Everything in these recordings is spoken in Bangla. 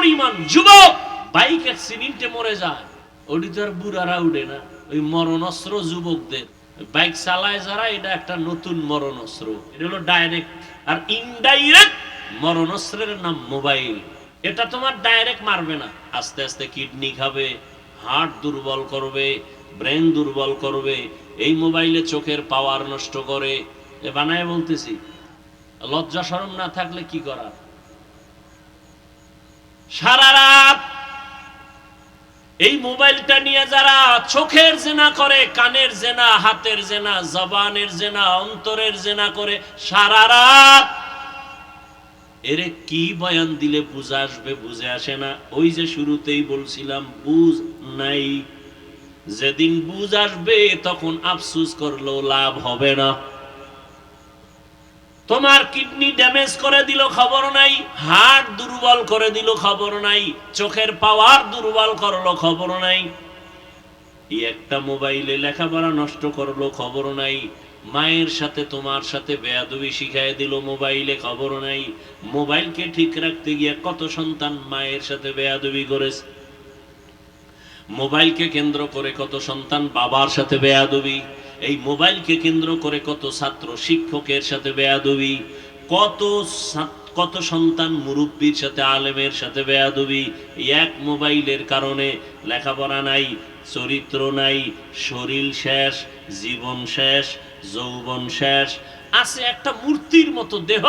পরিমাণ যুবক বাইক অ্যাক্সিডেন্টে মরে যায়। ওটি তো আর বুড়ারা উঠে না, ওই মরণস্ত্র যুবকদের। বাইক চালায় যারা, এটা একটা নতুন মরণস্ত্র। এটা হলো ডাইরেক্ট আর ইনডাইরেক্ট মরণস্ত্রের নাম মোবাইল। এটা তোমার ডাইরেক্ট মারবে না। আস্তে আস্তে কিডনি খাবে, হার্ট দুর্বল করবে, ব্রেন দুর্বল করবে, এই মোবাইলে চোখের পাওয়ার নষ্ট করে। এ বানায় বলতেছি, লজ্জা শরম না থাকলে কি করার? সারা রাত এই মোবাইলটা নিয়ে যারা চোখের জেনা করে, কানের জেনা, হাতের জেনা, জবানের জেনা, অন্তরের জেনা করে, সারা রাত এরে কি বয়ান দিলে বুঝে আসবে, বুঝে আসে না। ওই যে শুরুতেই বলছিলাম, বুঝ নাই। যেদিন বুঝ আসবে, তখন আফসুস করলেও লাভ হবে না। তোমার কিডনি ড্যামেজ করে দিল খবর নাই হার্ট দুর্বল করে দিল খবর নাই, চোখের পাওয়ার দুর্বল করল খবর নাই। একটা মোবাইলে লেখাপড়া নষ্ট করল খবর নাই, মায়ের সাথে তোমার সাথে বেয়াদবি শিখাই দিল মোবাইলে খবর নাই। মোবাইলকে ঠিক রাখতে গিয়ে কত সন্তান মায়ের সাথে বেয়াদবি করেছে। মোবাইলকে কেন্দ্র করে কত সন্তান বাবার সাথে বেয়াদবি। এই মোবাইলকে কেন্দ্র করে কত ছাত্র শিক্ষকের সাথে বেয়াদবি, কত কত সন্তান মুরব্বীর সাথে আলেমের সাথে বেয়াদবি এক মোবাইলের কারণে লেখাপড়া নাই, চরিত্র নাই, শরীর শেষ, জীবন শেষ, যৌবন শেষ। আছে একটা মূর্তির মতো দেহ,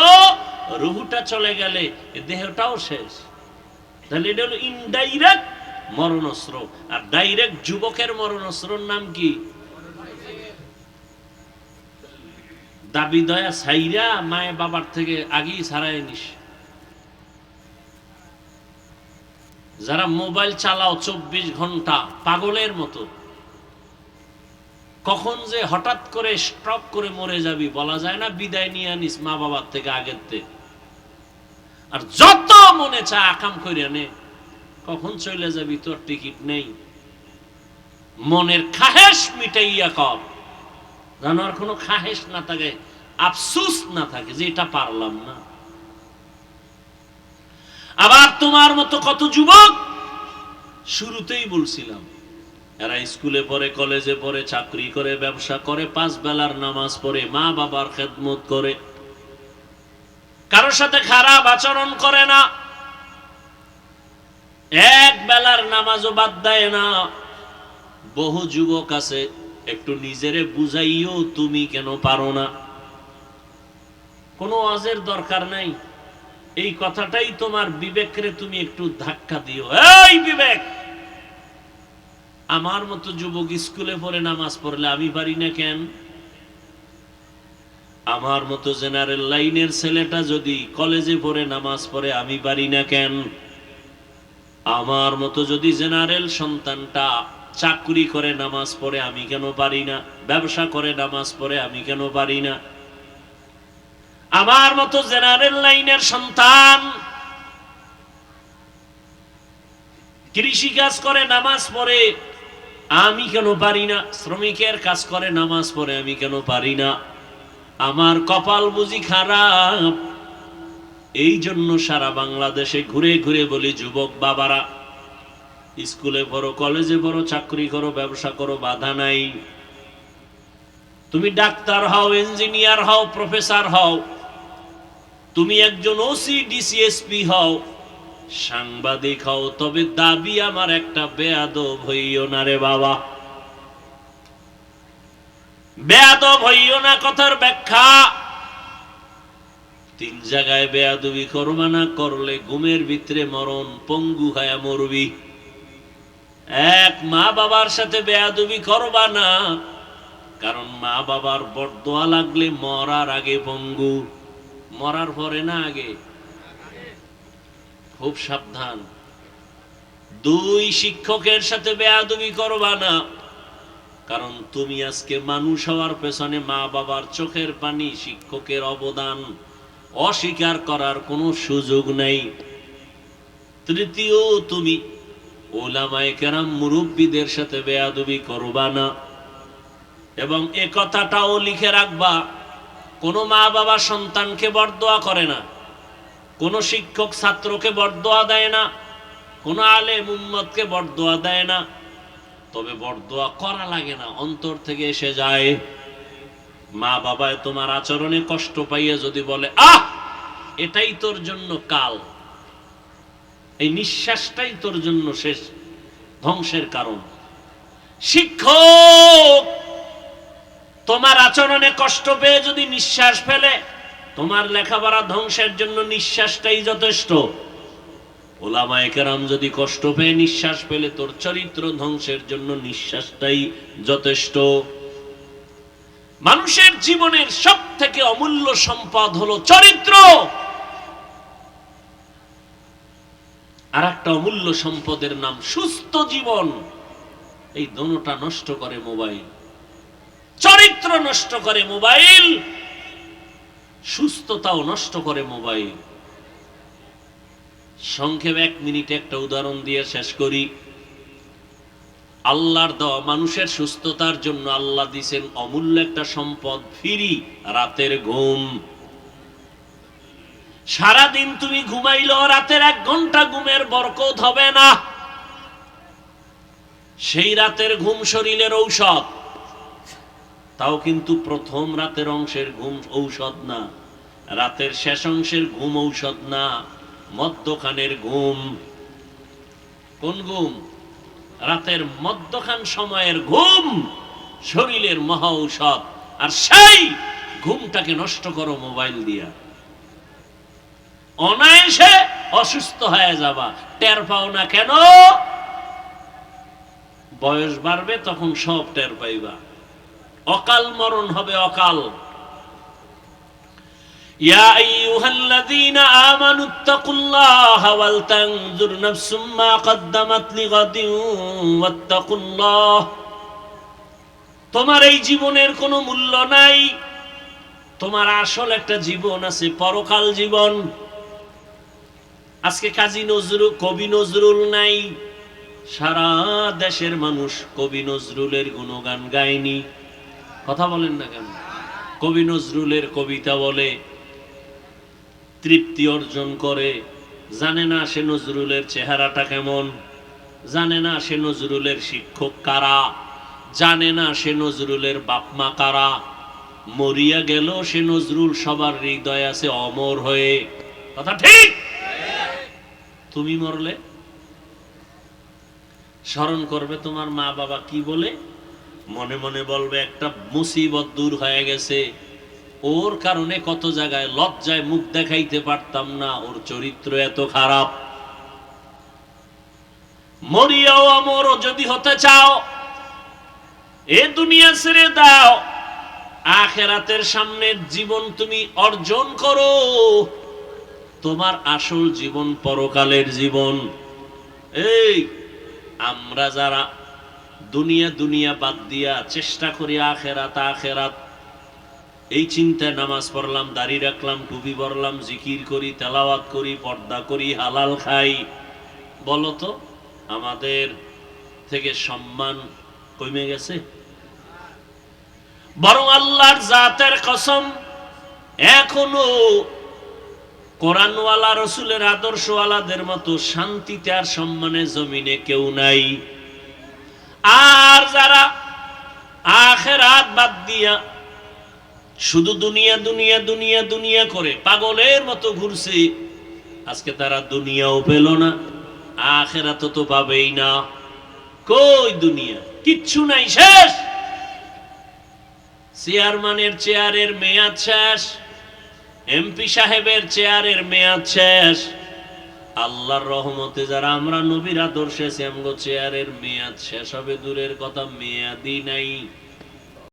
রুহুটা চলে গেলে দেহটাও শেষ। তাহলে এটা হলো ইনডাইরেক্ট মরণস্ত্র আর ডাইরেক্ট যুবকের মরণস্ত্রর নাম কি? দাবি দয়া সাইরা মায়ে বাবার থেকে আগেই ছাড়াই নিস। যারা মোবাইল চালাও চব্বিশ ঘণ্টা পাগলের মতো, কখন যে হঠাৎ করে স্ট্রক করে মরে যাবি বলা যায় না, বিদায় নিয়ে আনিস মা বাবার থেকে আগের থেকে আর যত মনে চায় আকাম করে নে, কখন চলে যাবি তোর টিকিট নেই। মনের খাহেস মিটাইয়া কর। যেন আর কোনো খাহেশ না থাকে, আফসুস না থাকে যে এটা পারলাম না। আবার তোমার মতো কত যুবক শুরুতেই বলছিলাম, এরা স্কুলে পড়ে, কলেজে পড়ে, চাকরি করে, ব্যবসা করে, পাঁচ বেলার নামাজ পড়ে, মা বাবার খেদমত করে। কারোর সাথে খারাপ আচরণ করে না। এক বেলার নামাজও বাদ দেয় না। বহু যুবক আছে একটু নিজেরে বুঝাইও তুমি কেন পারো না। কোনো ওয়াজের দরকার নাই। এই কথাটাই তোমার বিবেকরে তুমি একটু ধাক্কা দিও। এই বিবেক! আমার মতো যুবক স্কুলে পড়ে নামাজ পড়লে আমি পারি না কেন? আমার মতো জেনারেল লাইনের ছেলেটা যদি কলেজে পড়ে নামাজ পড়ে আমি পারি না কেন? আমার মতো যদি জেনারেল সন্তানটা চাকরি করে নামাজ পড়ে আমি কেন পারি না? ব্যবসা করে নামাজ পড়ে আমি কেন পারি না? আমার মতো জেনারেল লাইনের সন্তান কৃষি কাজ করে, নামাজ পড়ে আমি কেন পারি না? শ্রমিকের কাজ করে, নামাজ পড়ে আমি কেন পারি না? আমার কপাল বুঝি খারাপ। এই জন্য সারা বাংলাদেশে ঘুরে ঘুরে বলি, যুবক বাবারা স্কুলে পড়ো, কলেজে পড়ো, চাকরি করো, ব্যবসা করো, বাধা নাই। তুমি ডাক্তার হও, ইঞ্জিনিয়ার হও, প্রফেসর হও, তুমি একজন ওসি ডিসিএসপি হও, সাংবাদিক হও, তবে দাবি আমার একটা বেয়াদব হইও না রে বাবা। বেয়াদব হইও না কথার ব্যাখ্যা। তিন জায়গায় বেয়াদবি করবা না, করলে ঘুমের ভিতরে মরণ, পঙ্গু হায়া মরবি। এক মা বাবার সাথে বেয়াদবি করবা না। কারণ মা বাবার বরদোয়া লাগলে মরার আগে পঙ্গু। মরার পরে না আগে? খুব সাবধান। দুই শিক্ষকের সাথে বেয়াদবি করবা না। কারণ তুমি আজকে মানুষ হওয়ার পেছনে মা বাবার চোখের পানি শিক্ষকের অবদান অস্বীকার করার কোনো সুযোগ নেই। তৃতীয়, তুমি ওলামায়ে কেরাম মুরব্বীদের সাথে বেয়াদবি করবা না। এবং এ কথাটাও লিখে রাখবা, কোনো মা বাবা সন্তানকে বরদোয়া করে না, কোনো শিক্ষক ছাত্রকে বরদোয়া দেয় না, কোন আলে উম্মতকে বরদোয়া দেয় না। তবে বরদোয়া করা লাগে না, অন্তর থেকে এসে যায়। মা বাবায় তোমার আচরণে কষ্ট পাইয়ে যদি বলে, আহ, এটাই তোর জন্য কাল। এই নিঃশ্বাসটাই তোর জন্য শেষ ধ্বংসের কারণ। শিক্ষক, তোমার আচরণে কষ্ট পেয়ে যদি নিঃশ্বাস ফেলে, তোমার লেখাপড়া ধ্বংসের জন্য নিঃশ্বাসটাই যথেষ্ট। ওলামায়ে কেরাম যদি কষ্ট পেয়ে নিঃশ্বাস পেলে তোর চরিত্র ধ্বংসের জন্য নিঃশ্বাসটাই যথেষ্ট। মানুষের জীবনের সব থেকে অমূল্য সম্পদ হলো চরিত্র। আর একটা অমূল্য সম্পদের নাম, সুস্থ জীবন। এই দোনোটা নষ্ট করে মোবাইল। চরিত্র নষ্ট করে মোবাইল। সুস্থতাও নষ্ট করে মোবাইল। সংক্ষেপে এক মিনিটে একটা উদাহরণ দিয়ে শেষ করি। আল্লাহর দেওয়া মানুষের সুস্থতার জন্য আল্লাহ দিছেন অমূল্য একটা সম্পদ, ফিরি, রাতের ঘুম। সারাদিন তুমি ঘুমাইলো, রাতের এক ঘণ্টা ঘুমের বরকত হবে না। সেই রাতের ঘুম শরীরের ঔষধ। তাও কিন্তু প্রথম রাতের অংশের ঘুম ঔষধ না, রাতের শেষ অংশের ঘুম ঔষধ না মদ্যখানের ঘুম। কোন ঘুম? রাতের মদ্যখান সময়ের ঘুম শরীরের মহা ঔষধ। আর সেই ঘুমটাকে নষ্ট করো মোবাইল দিয়া। অনায়াসে অসুস্থ হয়ে যাবা টের পাও না কেন বয়স বাড়বে তখন সব টের পাইবা অকাল মরণ হবে অকাল يا أيها الذين آمنوا اتقوا الله ولتنظر نفس ما قدمت لغد واتقوا الله তোমার এই জীবনের কোনো মূল্য নাই তোমার আসল একটা জীবন আছে পরকাল জীবন আজকে কাজী নজরুল কবি নজরুল নাই। সারা দেশের মানুষ কবি নজরুলের গুণগান গায়নি। কথা বলেন না কেন? কবি নজরুলের কবিতা বলে, তৃপ্তি অর্জন করে। জানে না সে নজরুলের চেহারাটা কেমন? জানে না সে নজরুলের শিক্ষক কারা? জানে না সে নজরুলের বাপমা কারা? মরিয়া গেল সে নজরুল, সবার হৃদয় আছে অমর হয়ে। কথা ঠিক? তুমি মরলে, স্মরণ করবে তোমার মা বাবা কি বলে? মনে মনে বলবে, একটা মুসিবত দূর হয়ে গেছে। ওর কারণে কত জায়গায় লজ্জায় মুখ দেখাইতে পারতাম না, ওর চরিত্র এত খারাপ। মরিয়াও আমর যদি হতে চাও, এ দুনিয়া ছেড়ে দাও। আখেরাতের সামনে জীবন তুমি অর্জন করো। তোমার আসল জীবন পরকালের জীবন। এই, আমরা যারা দুনিয়া দুনিয়া বাদ দিয়া চেষ্টা করি আখেরাত আখেরাত, এই চিন্তায় নামাজ পড়লাম, দাড়ি রাখলাম, টুপি পরলাম, জিকির করি, তেলাওয়াত করি, পর্দা করি, হালাল খাই। বলো তো আমাদের থেকে সম্মান কমে গেছে? বরং আল্লাহর জাতের কসম, এখনও কোরআনওয়ালা, রসুলের আদর্শওয়ালাদের মতো শান্তিতে আর সম্মানে জমিনে কেউ নাই। আর যারা আখেরাত বাদ দিয়া শুধু দুনিয়া দুনিয়া দুনিয়া দুনিয়া করে পাগলের মতো ঘুরছে, আজকে তারা দুনিয়াও পেল না আখেরাত তো পাবেই না। কই দুনিয়া? কিচ্ছু নাই, শেষ। চেয়ারম্যানের চেয়ারের মেয়াদ শেষ। এমপি সাহেবের চেয়ারের মেয়াদ শেষ। আল্লাহর রহমতে যারা আমরা নবীর আদর্শে শ্যামগো চেয়ারের মেয়াদ শেষ হবে, দূরের কথা মেয়াদি নাই।